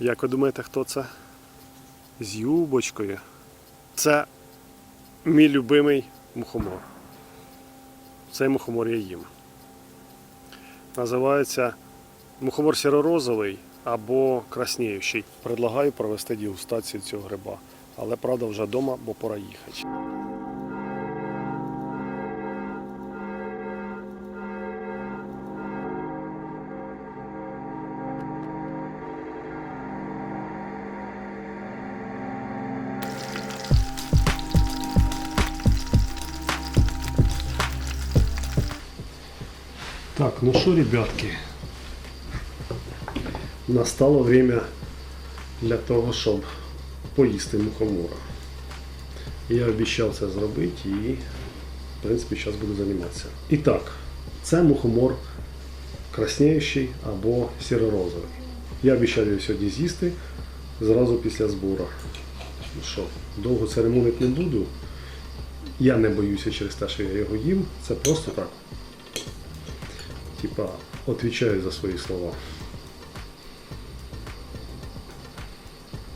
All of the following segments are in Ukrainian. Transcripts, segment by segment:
Як ви думаєте, хто це? З юбочкою. Це мій любимий мухомор. Цей мухомор я їм. Називається мухомор сіро-розовий або красніючий. Предлагаю провести дегустацію цього гриба. Але правда вже вдома, бо пора їхати. Так, ну що, ребятки, настало время для того, щоб поїсти мухомора. Я обіцяв це зробити і, в принципі, зараз буду займатися. І так, це мухомор красніючий або сіро-розовий. Я обіцяв його сьогодні з'їсти зразу після збору. Ну що, довго церемонити не буду. Я не боюся через те, що я його їм. Це просто так. Типа, отвечаю за свои слова.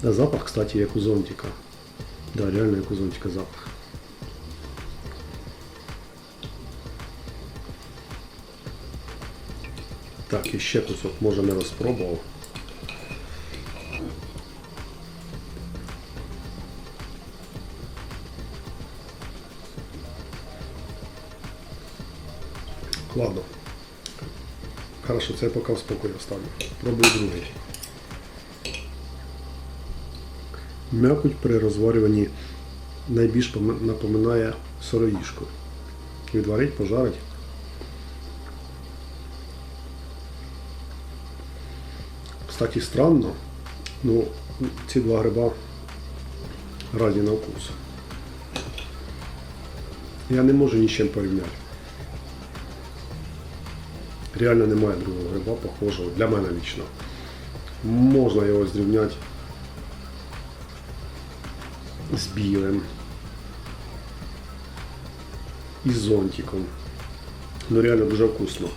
А запах, кстати, як у зонтика. Да, реально як у зонтика запах. Так, і ще кусок, може не розпробував. Ладно. Хорошо, це я поки в спокій оставлю. Пробую другий. М'якоть при розварюванні найбільш напоминає сироїжку. Відварить, пожарить. Кстати, странно, ну ці два гриба разні на вкус. Я не можу ні з чим порівняти. Реально немає другого гриба похожого для мене лично. Можна його зрівняти з білим і зонтиком. Ну реально дуже вкусно.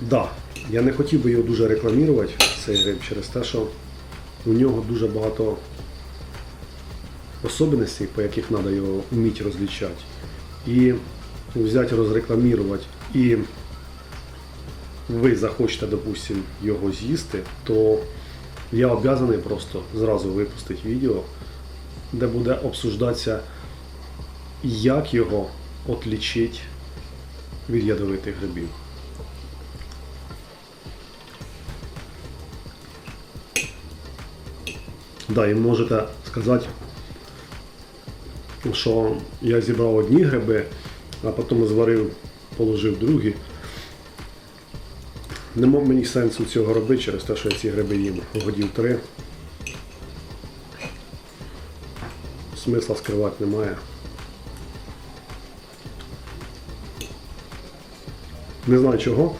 Да, я не хотів би його дуже рекламувати, цей гриб, через те, що у нього дуже багато особливостей, по яких треба його вміти розлічати. І взяти, розрекламувати і ви захочете, допустим, його з'їсти, то я обязаний просто зразу випустити відео, де буде обсуждатися, як його отлічити від ядовитих грибів. Да, і можете сказати, що я зібрав одні гриби, а потім зварив, положив другі. Нема мені сенсу цього робити через те, що я ці гриби їм годів три. Смисла скривати немає. Не знаю чого.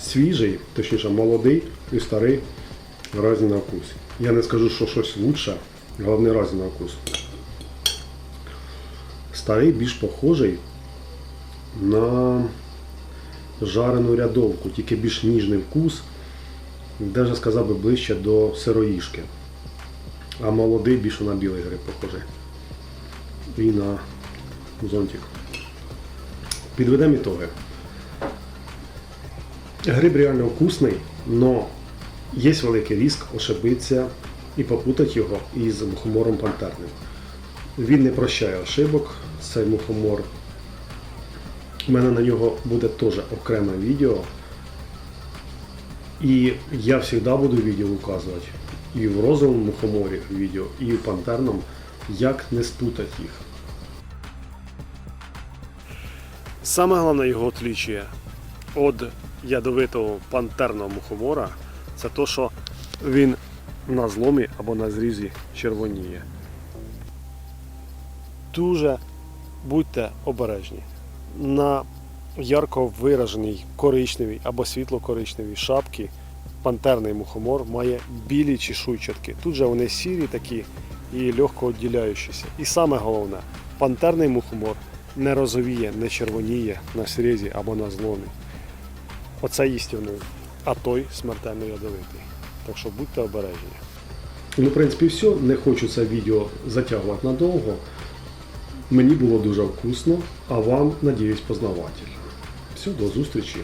Свіжий, точніше молодий і старий разні на вкус. Я не скажу, що щось лучше, головне разні на вкус. Старий більш похожий на жарену рядовку, тільки більш ніжний вкус, навіть сказав би ближче до сироїшки. А молодий більше на білий гриб похожий. І на зонтик. Підведемо ітоги. Гриб реально вкусний, але є великий ризик ошибитися і попутати його із мухомором пантерним. Він не прощає ошибок, цей мухомор у мене на нього буде теж окреме відео. І я завжди буду відео указувати. І в розовому мухоморі відео, і в пантерному, як не спутати їх. Саме головне його отличие від ядовитого пантерного мухомора це те, що він на зломі або на зрізі червоніє. Дуже будьте обережні на ярко вираженій коричневій або світло-коричневій шапці пантерний мухомор має білі чешуйчатки. Тут же вони сірі такі і легко відділяючіся. І саме головне, пантерний мухомор не розовіє, не червоніє на срізі або на зломі. Оце істинний, а той смертельно ядовитий. Так що будьте обережні. Ну, в принципі, все. Не хочу це відео затягувати надовго. Мені було дуже вкусно, а вам, надіюсь, познавательно. Все, до зустрічі.